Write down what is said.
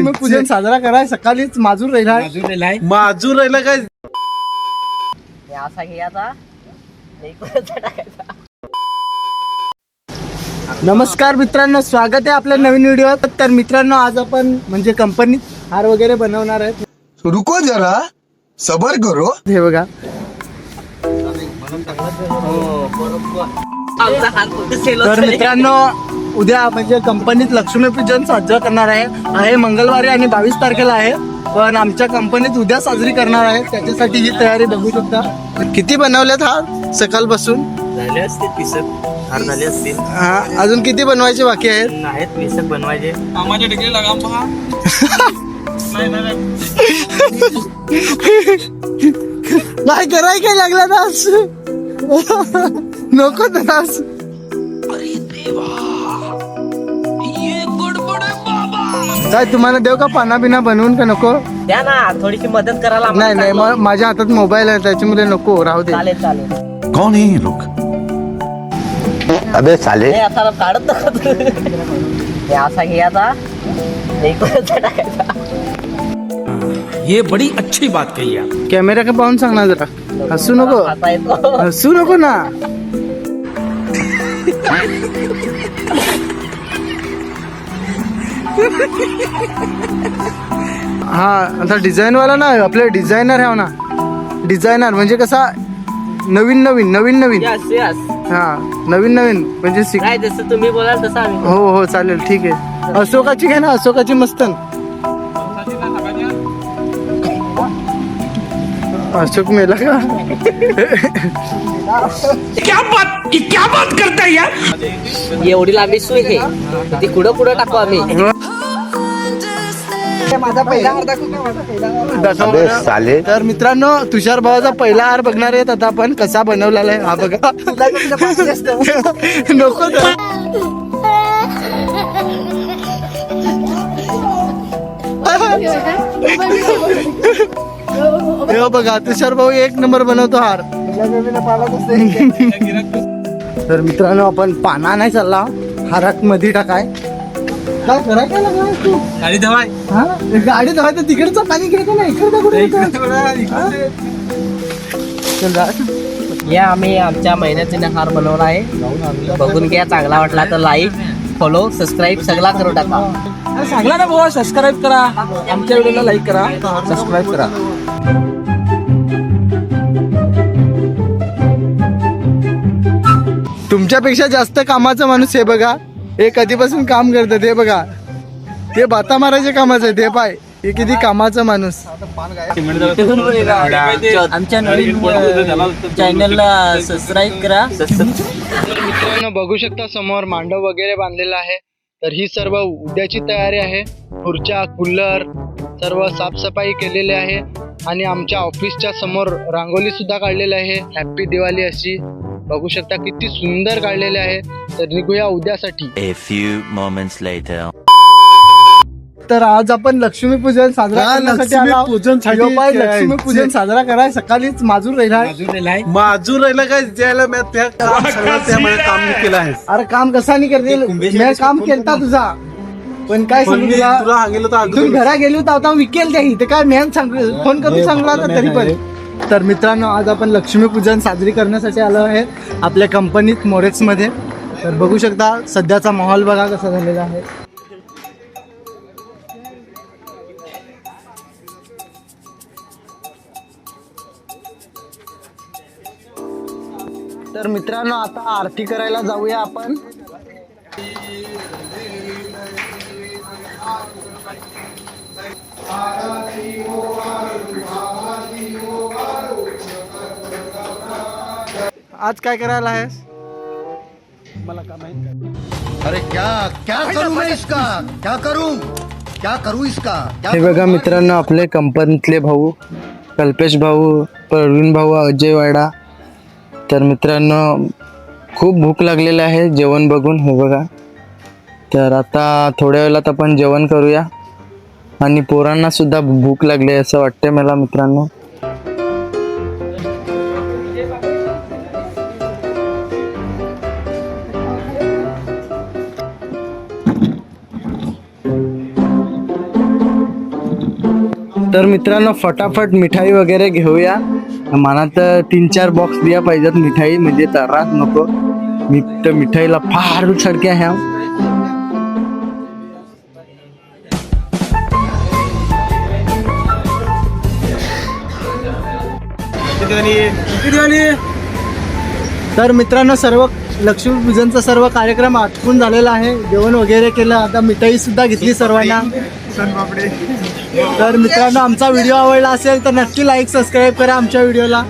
तुम्ही पूजन साजरा कराय सकाळीच माजूर राहिला माजूर राहिला काय? हे असा घ्यायचा टाकायचा? नमस्कार मित्रांनो स्वागत आहे आपल्या नवीन व्हिडिओत तर मित्रांनो आज आपण म्हणजे कंपनीत हार वगैरे बनवणार आहेत. रुको जरा. सबर करो. हे बघा. सेल तर मित्रांनो उद्या म्हणजे कंपनीत लक्ष्मीपूजन साजरा करणार आहे. आहे मंगळवारी आणि बावीस तारखेला आहे. पण आमच्या कंपनीत उद्या साजरी करणार आहे. त्याच्यासाठी ही तयारी बघू शकता. किती बनवल्यात हार सकाळपासून? झाले असतील पिसक हार झाले असतील. हा अजून किती बनवायचे बाकी आहेत? आहेत पिसक बनवायचे. नाही कराय काय लागला ना नको तर आज काय तुम्हाला देऊ का पाना बिना बनवून का नको? द्या ना थोडीशी मदत करायला नाही नाही माझ्या हातात मोबाईल आहे त्याच्यामुळे नको राहू दे. चालेल चालेल. कौन है ये लोग? अबे साले. हे असा काढत नको तू. हे असा लेकराचा टाकायचा. ये बड़ी अच्छी बात कही आप। कॅमेरा का पाहून सांग ना जरा. हसू नको. असा येतो. हसू नको ना. हा आता डिझाईन वाला ना आपले डिझायनर आहे ना. डिझायनर म्हणजे कसा नवीन नवीन नवीन नवीन. यस यस हा नवीन नवीन म्हणजे शिक काय जसं तुम्ही बोलाल तसं आम्ही हो हो चालेल ठीक आहे. अशोकाची घे ना अशोकाची मस्त अशोक मेला का? एवढी लांबी सुई हे ती कुठं कुठं टाकू आम्ही? अबे बरं. साले. तर मित्रांनो तुषार भावाचा पहिला हार बघणार आहेत आता आपण. कसा बनवलेला आहे हा बघा. नको. हे बघा तुषार भाऊ एक नंबर बनवतो हार. तर मित्रांनो आपण पाना नाही चालला. हारात मध्ये टाकाय. काय करा तू? गाडी धवाय. हा? गाडी धुवाय तर तिकडचं पाणी. या आम्ही आमच्या महिन्याचे हार बनवला आहे. बघून घ्या चांगला वाटला तर लाईक फॉलो सबस्क्राईब सगळा करून टाका. अरे सांगला ना बाबा सबस्क्राईब करा. आमच्या व्हिडिओला लाईक करा. सबस्क्राईब करा. तुमच्यापेक्षा जास्त कामाचा माणूस हे बघा. हे कधीपासून काम करतात हे बघा. ते बाता मारायचे कामाचं आहे ते पाय. हे किती कामाचा माणूस. आमच्या नवीन चॅनलला सबस्क्राईब करा. मित्रांनो बघू शकता समोर मांडव वगैरे बांधलेला आहे. तर ही सर्व उद्याची तयारी आहे. खुर्च्या कूलर सर्व साफसफाई केलेली आहे. आणि आमच्या ऑफिसच्या समोर रांगोली सुद्धा काढलेली आहे. हॅप्पी दिवाळी अशी. बघू शकता किती सुंदर काढलेले आहे. तर निघूया उद्यासाठी. A few moments later. तर आज आपण लक्ष्मीपूजन साजरा हा, करण्यासाठी आलो यो बाय काय- लक्ष्मीपूजन साजरा कराय सकाळीच माजूर राहिला माजूर राहिला काय? ज्याला मी त्या काम सगळं काम मी केलं आहे. अरे काम कसा नाही करते मी काम केलता तुझा. पण काय पण सांगू मी तुला? तुला सांगितलं तर तू अगोदर घरा गेली होता आता विकेल त्या ते काय मॅन सांग फोन करून सांगला होता तरी पण. तर मित्रांनो आज आपण लक्ष्मीपूजन साजरी करण्यासाठी आलो आहे आपल्या कंपनीत मोरेक्समध्ये. तर बघू शकता सध्याचा माहोल बघा कसा झालेला आहे. तर मित्रांनो आता आरती करायला जाऊया आपण. हो. आज काय करायला आहेस? अरे क्या क्या करूं मैं इसका? क्या करूं? क्या करूं इसका? हे बघा मित्रांनो आपले कंपनीतले भाऊ कल्पेश भाऊ प्रवीण भाऊ अजय वाडा. तर मित्रांनो खूप भूक लागलेली आहे जेवण बघून हे बघा. तर आता थोड्या वेळात आपण जेवण करूया. आणि पोरांना सुद्धा भूक लागली आहे असं वाटतंय मला मित्रांनो. तर मित्रांनो फटाफट मिठाई वगैरे घेऊया. मला तर तीन चार बॉक्स दिया पाहिजेत मिठाई म्हणजे त्रास नको. मी तर मिठाईला फार सडके आहे. हा. तर मित्रांनो सर्व लक्ष्मीपूजनचा सर्व कार्यक्रम आटपून झालेला आहे. जेवण वगैरे केलं आता मिठाई सुद्धा घेतली सर्वांना. तर मित्रांनो आमचा व्हिडिओ आवडला असेल तर नक्की लाईक सबस्क्राईब करा आमच्या व्हिडिओला.